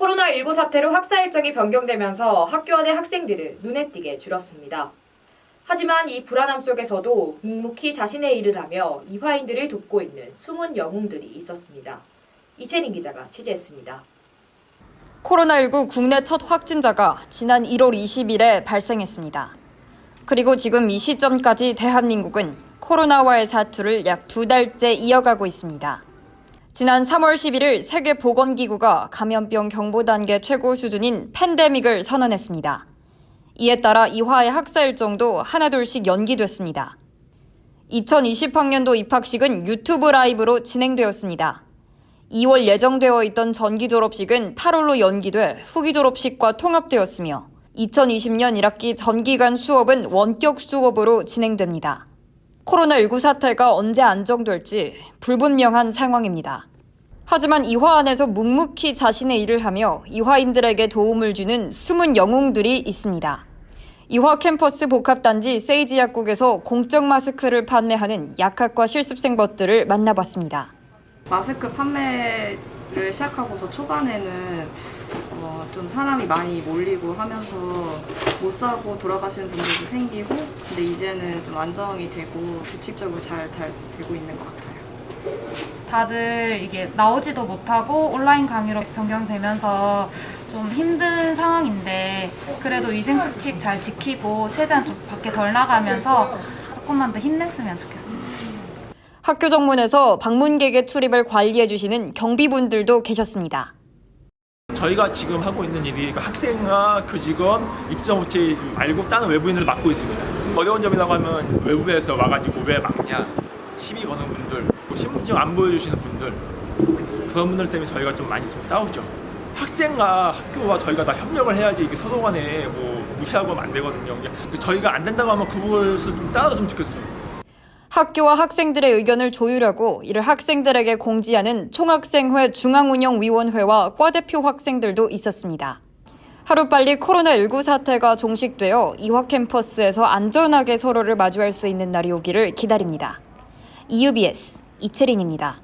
코로나19 사태로 학사 일정이 변경되면서 학교 내 학생들은 눈에 띄게 줄었습니다. 하지만 이 불안함 속에서도 묵묵히 자신의 일을 하며 이화인들을 돕고 있는 숨은 영웅들이 있었습니다. 이채린 기자가 취재했습니다. 코로나19 국내 첫 확진자가 지난 1월 20일에 발생했습니다. 그리고 지금 이 시점까지 대한민국은 코로나와의 사투를 약 두 달째 이어가고 있습니다. 지난 3월 11일 세계보건기구가 감염병 경보 단계 최고 수준인 팬데믹을 선언했습니다. 이에 따라 이화의 학사 일정도 하나둘씩 연기됐습니다. 2020학년도 입학식은 유튜브 라이브로 진행되었습니다. 2월 예정되어 있던 전기 졸업식은 8월로 연기돼 후기 졸업식과 통합되었으며 2020년 1학기 전기간 수업은 원격 수업으로 진행됩니다. 코로나19 사태가 언제 안정될지 불분명한 상황입니다. 하지만 이 화 안에서 묵묵히 자신의 일을 하며 이화인들에게 도움을 주는 숨은 영웅들이 있습니다. 이화 캠퍼스 복합단지 세이지 약국에서 공적 마스크를 판매하는 약학과 실습생것들을 만나봤습니다. 마스크 판매를 시작하고서 초반에는 어, 좀 사람이 많이 몰리고 하면서 못 사고 돌아가시는 분들도 생기고 근데 이제는 좀 안정이 되고 규칙적으로 잘, 잘 되고 있는 것 같아요. 다들 이게 나오지도 못하고 온라인 강의로 변경되면서 좀 힘든 상황인데 그래도 위생 수칙 잘 지키고 최대한 좀 밖에 덜 나가면서 조금만 더 힘냈으면 좋겠습니다. 학교 정문에서 방문객의 출입을 관리해 주시는 경비분들도 계셨습니다. 저희가 지금 하고 있는 일이 그 학생과 교직원, 입점업체 말고 다른 외부인을 맡고 있습니다. 어려운 점이라고 하면 외부에서 와가지고 왜 막냐 시비 거는 분들, 뭐 신분증 안 보여주시는 분들 그런 분들 때문에 저희가 좀 많이 좀 싸우죠. 학생과 학교와 저희가 다 협력을 해야지 이게 서로 간에 뭐 무시하고 하면 안 되거든요. 이게 저희가 안 된다고 하면 그것을 좀 따라줬으면 좋겠어요. 학교와 학생들의 의견을 조율하고 이를 학생들에게 공지하는 총학생회 중앙운영위원회와 과대표 학생들도 있었습니다. 하루빨리 코로나19 사태가 종식되어 이화 캠퍼스에서 안전하게 서로를 마주할 수 있는 날이 오기를 기다립니다. EUBS 이채린입니다.